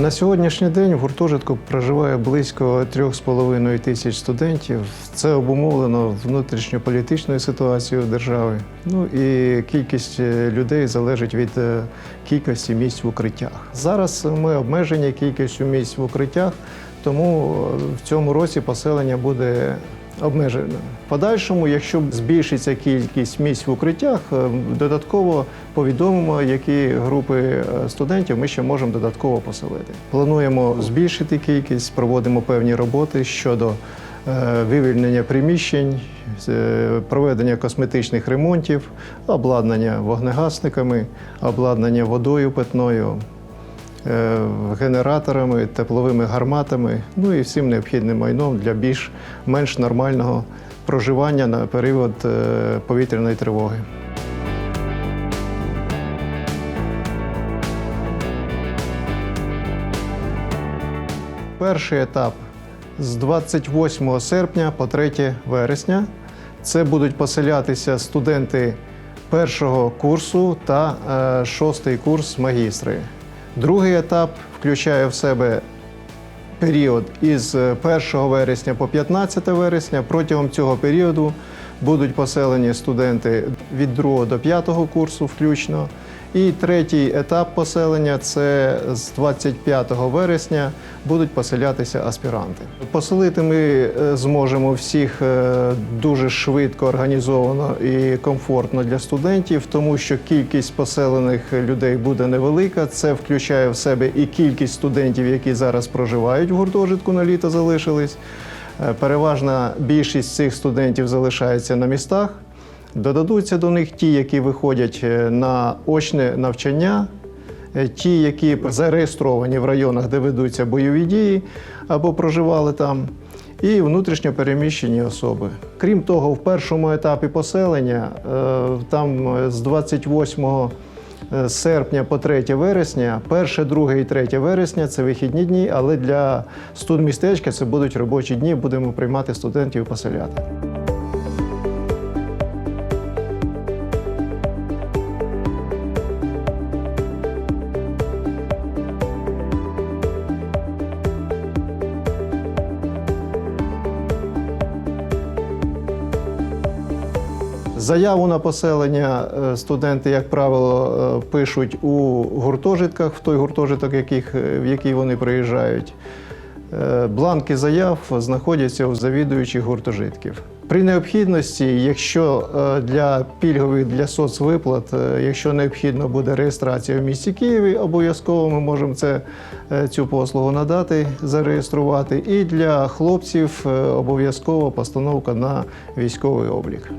На сьогоднішній день в гуртожитку проживає близько 3,5 тисяч студентів. Це обумовлено внутрішньополітичною ситуацією держави. Ну і кількість е, людей залежить від е, кількості місць в укриттях. Зараз ми обмежені кількістю місць в укриттях, тому е, в цьому році поселення буде обмежено. В подальшому, якщо збільшиться кількість місць в укриттях, е, додатково повідомимо, які групи е, студентів ми ще можемо додатково поселити. Плануємо збільшити кількість, проводимо певні роботи щодо е, вивільнення приміщень, проведення косметичних ремонтів, обладнання вогнегасниками, обладнання водою питною, генераторами, тепловими гарматами, ну і всім необхідним майном для більш-менш нормального проживання на період е, повітряної тривоги. Перший етап з 28 серпня по 3 вересня. Це будуть поселятися студенти першого курсу та е, шостий курс магістри. Другий етап включає в себе період із е, 1 вересня по 15 вересня. Протягом цього періоду будуть поселені студенти від 2 до 5 курсу включно. І третій етап поселення це з 25 вересня будуть поселятися аспіранти. Поселити ми е, зможемо всіх е, дуже швидко, організовано і комфортно для студентів, тому що кількість поселених людей буде невелика. Це включає в себе і кількість студентів, які зараз проживають в гуртожитку на літо залишились. Е, Переважна більшість цих студентів залишається на містах. Додадуться до них ті, які виходять е, на очне навчання, е, ті, які зареєстровані в районах, де ведуться бойові дії або проживали там, і внутрішньо переміщені особи. Крім того, в першому етапі поселення, е, там з 28 е, серпня по 3 вересня, 1, 2 і 3 вересня це вихідні дні, але для студмістечка це будуть робочі дні, будемо приймати студентів і поселяти. Заяву на поселення е, студенти, як правило, е, пишуть у гуртожитках, в той гуртожиток, яких, е, в який вони приїжджають. Бланки заяв знаходяться у завідуючих гуртожитків. При необхідності, якщо для пільгових для соцвиплат, якщо необхідно буде реєстрація в місті Києві, обов'язково ми можемо це, цю послугу надати, зареєструвати. І для хлопців обов'язково постановка на військовий облік.